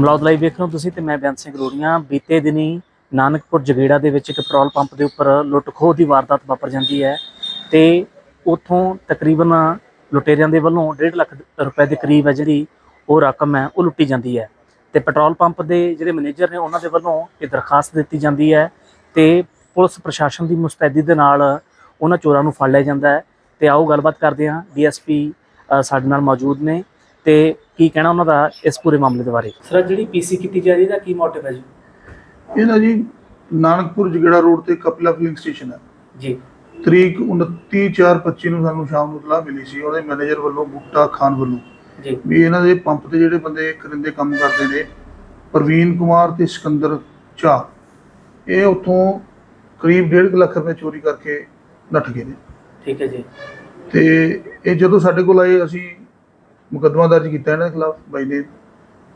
Malaud live ਵੇਖ ਰਹੇ ਹੋ ਤੁਸੀਂ ਤੇ ਮੈਂ ਬੇਅੰਤ ਸਿੰਘ ਰੋੜੀਆਂ। ਬੀਤੇ ਦਿਨੀ ਨਾਨਕਪੁਰ ਜਗੇੜਾ ਦੇ ਵਿੱਚ ਇੱਕ ਪੈਟਰੋਲ ਪੰਪ ਦੇ ਉੱਪਰ ਲੁੱਟ ਖੋਹ ਦੀ ਵਾਰਦਾਤ ਵਾਪਰ ਜਾਂਦੀ ਹੈ ਤੇ ਉਥੋਂ ਤਕਰੀਬਨ ਲੁਟੇਰਿਆਂ ਦੇ ਵੱਲੋਂ 1.5 ਲੱਖ ਰੁਪਏ ਦੇ ਕਰੀਬ ਹੈ ਜਿਹੜੀ ਉਹ ਰਕਮ ਹੈ, ਉਹ ਲੁੱਟੀ ਜਾਂਦੀ ਹੈ। ਤੇ ਪੈਟਰੋਲ ਪੰਪ ਦੇ ਜਿਹੜੇ ਮੈਨੇਜਰ ਨੇ ਉਹਨਾਂ ਦੇ ਵੱਲੋਂ ਇਹ ਦਰਖਾਸਤ ਦਿੱਤੀ ਜਾਂਦੀ ਹੈ ਤੇ ਪੁਲਿਸ ਪ੍ਰਸ਼ਾਸਨ ਦੀ ਮੁਸਤੈਦੀ ਦੇ ਨਾਲ ਉਹਨਾਂ ਚੋਰਾਂ ਨੂੰ ਫੜ ਲਿਆ ਜਾਂਦਾ ਹੈ। ਤੇ ਆਓ ਗੱਲਬਾਤ ਕਰਦੇ ਹਾਂ। ਡੀਐਸਪੀ ਸਾਡੇ ਨਾਲ ਮੌਜੂਦ ਨੇ। ਤੇ ਕੀ ਕਹਿਣਾ ਉਹਨਾਂ ਦਾ ਇਸ ਪੂਰੇ ਮਾਮਲੇ ਦੇ ਬਾਰੇ? ਸਰ ਜਿਹੜੀ ਪੀਸੀ ਕੀਤੀ ਜਾ ਰਹੀ ਹੈ ਦਾ ਕੀ ਮੋਟਿਵ ਹੈ ਜੀ? ਇਹ ਨਾ ਜੀ ਨਾਨਕਪੁਰ ਜਗੜਾ ਰੋਡ ਤੇ ਕਪਿਲਾ ਫਿਲਿੰਗ ਸਟੇਸ਼ਨ ਹੈ। ਜੀ। ਤਰੀਕ 29/4/25 ਨੂੰ ਸਾਨੂੰ ਸ਼ਾਮ ਨੂੰ ਇਤਲਾਹ ਮਿਲੀ ਸੀ ਉਹਦੇ ਮੈਨੇਜਰ ਵੱਲੋਂ ਬੁੱਟਾ ਖਾਨ ਵੱਲੋਂ। ਜੀ। ਵੀ ਇਹਨਾਂ ਦੇ ਪੰਪ ਤੇ ਜਿਹੜੇ ਬੰਦੇ ਕਰਿੰਦੇ ਕੰਮ ਕਰਦੇ ਨੇ ਪ੍ਰਵੀਨ ਕੁਮਾਰ ਤੇ ਸਿਕੰਦਰ ਝਾ ਇਹ ਉੱਥੋਂ ਕਰੀਬ 1.5 ਲੱਖ ਰੁਪਏ ਚੋਰੀ ਕਰਕੇ ਨੱਠ ਗਏ ਨੇ। ਠੀਕ ਹੈ ਜੀ। ਤੇ ਇਹ ਜਦੋਂ ਸਾਡੇ ਕੋਲ ਆਏ ਅਸੀਂ ਮੁਕੱਦਮਾ ਦਰਜ ਕੀਤਾ ਇਹਨਾਂ ਖਿਲਾਫ ਬਾਈ ਨੇ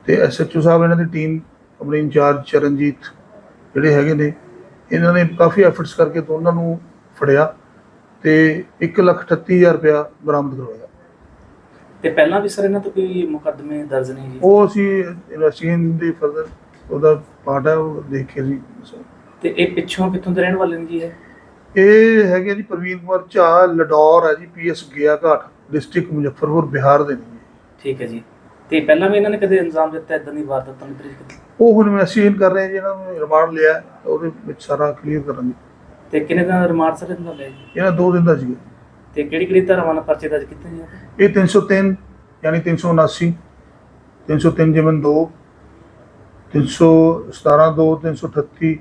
ਤੇ ਐਸਐਚਓ ਸਾਹਿਬ ਇਹਨਾਂ ਦੀ ਟੀਮ ਆਪਣੇ ਇੰਚਾਰਜ ਚਰਨਜੀਤ ਜਿਹੜੇ ਹੈਗੇ ਨੇ ਇਹਨਾਂ ਨੇ ਕਾਫੀ ਐਫਰਟਸ ਕਰਕੇ ਦੋਨਾਂ ਨੂੰ ਫੜਿਆ ਤੇ 138000 ਰੁਪਇਆ ਬਰਾਮਦ ਕਰਵਾਇਆ। ਤੇ ਪਹਿਲਾਂ ਵੀ ਸਰ ਇਹਨਾਂ ਤੋਂ ਕੋਈ ਮੁਕੱਦਮੇ ਦਰਜ ਨਹੀਂ ਜੀ? ਉਹ ਅਸੀਂ ਇਨਵੈਸਟੀਗੇਸ਼ਨ ਦੇ ਫਰਦਰ ਉਹਦਾ ਪਾਰਟ ਹੈ ਉਹ ਦੇਖ ਕੇ ਜੀ ਤੇ ਇਹ ਪਿੱਛੋਂ ਕਿੱਥੋਂ ਦੇ ਰਹਿਣ ਵਾਲੇ ਨੇ ਜੀ ਇਹ? ਇਹ ਹੈਗੇ ਜੀ ਪ੍ਰਵੀਨ ਕੁਮਾਰ ਝਾ ਲਡੌਰ ਹੈ ਜੀ ਪੀਐਸ ਗਿਆ ਘਾਟ ਡਿਸਟ੍ਰਿਕਟ ਮੁਜ਼ੱਫਰਪੁਰ ਬਿਹਾਰ ਦੇ ਨੇ। ਠੀਕ ਹੈ ਜੀ। ਤੇ ਪਹਿਲਾਂ ਵੀ ਇਹਨਾਂ ਨੇ ਕਦੇ ਇਲਜ਼ਾਮ ਦਿੱਤਾ ਇਦਾਂ ਦੀ ਵਾਰਦਾਤਾਂ ਨੂੰ ਤਰੀਕ ਉਹ ਹੁਣ ਇਨਵੈਸਟੀਗੇਸ਼ਨ ਕਰ ਰਹੇ ਆ ਜੀ ਇਹਨਾਂ ਨੂੰ ਰਿਮਾਂਡ ਲਿਆ ਹੈ, ਉਹਦੇ ਵਿੱਚ ਸਾਰਾ ਕਲੀਅਰ ਕਰਾਂਗੇ। ਤੇ ਕਿੰਨੇ ਦਾ ਰਿਮਾਂਡ ਸਰ ਇਹਨਾਂ ਜੀ? ਇਹਨਾਂ ਦੋ ਦਿਨ ਦਾ ਸੀਗਾ। ਤੇ ਕਿਹੜੀ ਕਿਹੜੀ ਧਾਰਾਵਾਂ ਨਾਲ ਪਰਚੇ ਦਰਜ ਕੀਤੇ ਜੀ ਇਹ 303 ਯਾਨੀ 379 303 ਜਿਮਨ 2 317 2 338